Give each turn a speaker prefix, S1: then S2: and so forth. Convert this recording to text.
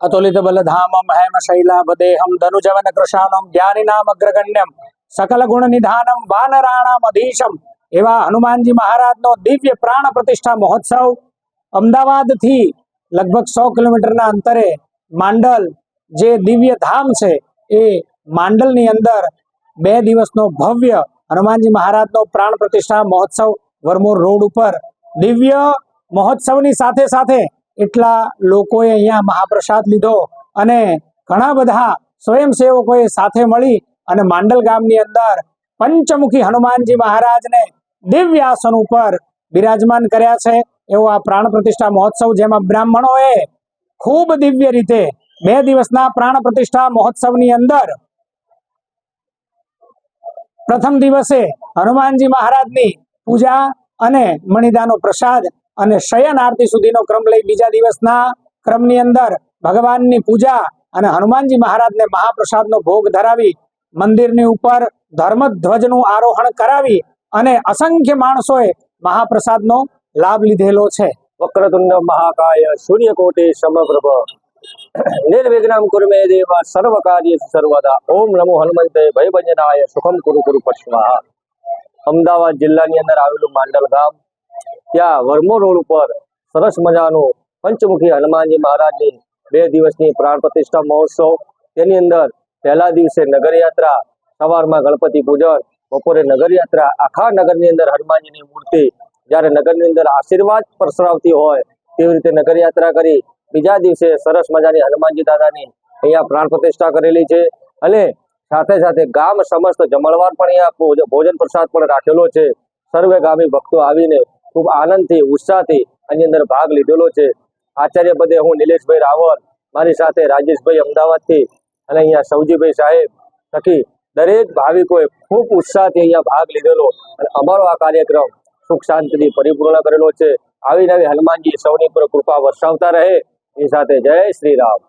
S1: અતુલિત બલધામમ હેમ શૈલાભદેહમ ધનુજવન કૃશાનમ જ્ઞાનિનામ અગ્રગણ્યમ સકલ ગુણ નિધાનમ વાનરાણામ એવા હનુમાનજી મહારાજનો દિવ્ય પ્રાણ પ્રતિષ્ઠા મહોત્સવ અમદાવાદથી લગભગ સો કિલોમીટરના અંતરે માંડલ જે દિવ્ય ધામ છે એ માંડલની અંદર બે દિવસનો ભવ્ય હનુમાનજી મહારાજનો પ્રાણ પ્રતિષ્ઠા મહોત્સવ વરમોર રોડ ઉપર દિવ્ય મહોત્સવની સાથે સાથે એટલા લોકોએ અહીંયા મહાપ્રસાદ લીધો અને ઘણા બધા સ્વયંસેવકોએ સાથે મળી અને માંડલ ગામની અંદર પંચમુખી હનુમાનજી મહારાજને દિવ્ય આસન ઉપર બિરાજમાન કર્યા છે. એવો આ પ્રાણ પ્રતિષ્ઠા મહોત્સવ જેમાં બ્રાહ્મણોએ ખૂબ દિવ્ય રીતે બે દિવસના પ્રાણ પ્રતિષ્ઠા મહોત્સવની અંદર પ્રથમ દિવસે હનુમાનજી મહારાજની પૂજા અને મણિદાનો પ્રસાદ અને શયન આરતી સુધીનો ક્રમ લઈ બીજા દિવસના ક્રમની અંદર ભગવાનની પૂજા અને હનુમાનજી મહારાજને મહાપ્રસાદનો ભોગ ધરાવી મંદિરની ઉપર ધર્મધ્વજનું આરોહણ કરાવી અને અસંખ્ય માણસોએ મહાપ્રસાદનો લાભ લીધેલો છે.
S2: વક્રતુંડ મહાકાય સૂર્યકોટી સમપ્રભ નિર્વિઘ્નમ કુરમે દેવ સર્વ કાર્ય સર્વદા. ઓમ નમો હનુમંતે ભયભંજનાય સુખમ કુરુ કુરુ પશ્વાહા. અમદાવાદ જિલ્લાની અંદર આવેલું માંડલ ગામ ત્યાં વર્મો રોડ ઉપર સરસ મજાનું પંચમુખી હનુમાનજી મહારાજની બે દિવસની પ્રાણ પ્રતિષ્ઠા મહોત્સવ. તેની અંદર પહેલા દિવસે નગરયાત્રા, સવારમાં ગણપતિ પૂજન, બપોરે નગરયાત્રા. આખા નગરની અંદર હનુમાનજીની મૂર્તિ જ્યારે નગરની અંદર આશીર્વાદ પ્રસરાવતી હોય તેવી રીતે નગરયાત્રા કરી બીજા દિવસે સરસ મજાની હનુમાનજી દાદાની અહીંયા પ્રાણ પ્રતિષ્ઠા કરેલી છે. અને સાથે સાથે ગામ સમસ્ત જમણવાર પણ અહીંયા ભોજન પ્રસાદ પણ રાખેલો છે. સર્વે ગામી ભક્તો આવીને ખૂબ આનંદથી, ઉત્સાહથી આની અંદર ભાગ લીધેલો છે. આચાર્ય પદે હું નિલેશભાઈ રાવલ, મારી સાથે રાજેશભાઈ અમદાવાદથી અને અહીંયા સૌજીભાઈ સાહેબ થકી દરેક ભાવિકોએ ખૂબ ઉત્સાહથી અહીંયા ભાગ લીધેલો અને અમારો આ કાર્યક્રમ સુખ શાંતિથી પરિપૂર્ણ કરેલો છે. આવી નવી હનુમાનજી સૌની પર કૃપા વરસાવતા રહે. એ સાથે જય શ્રી રામ.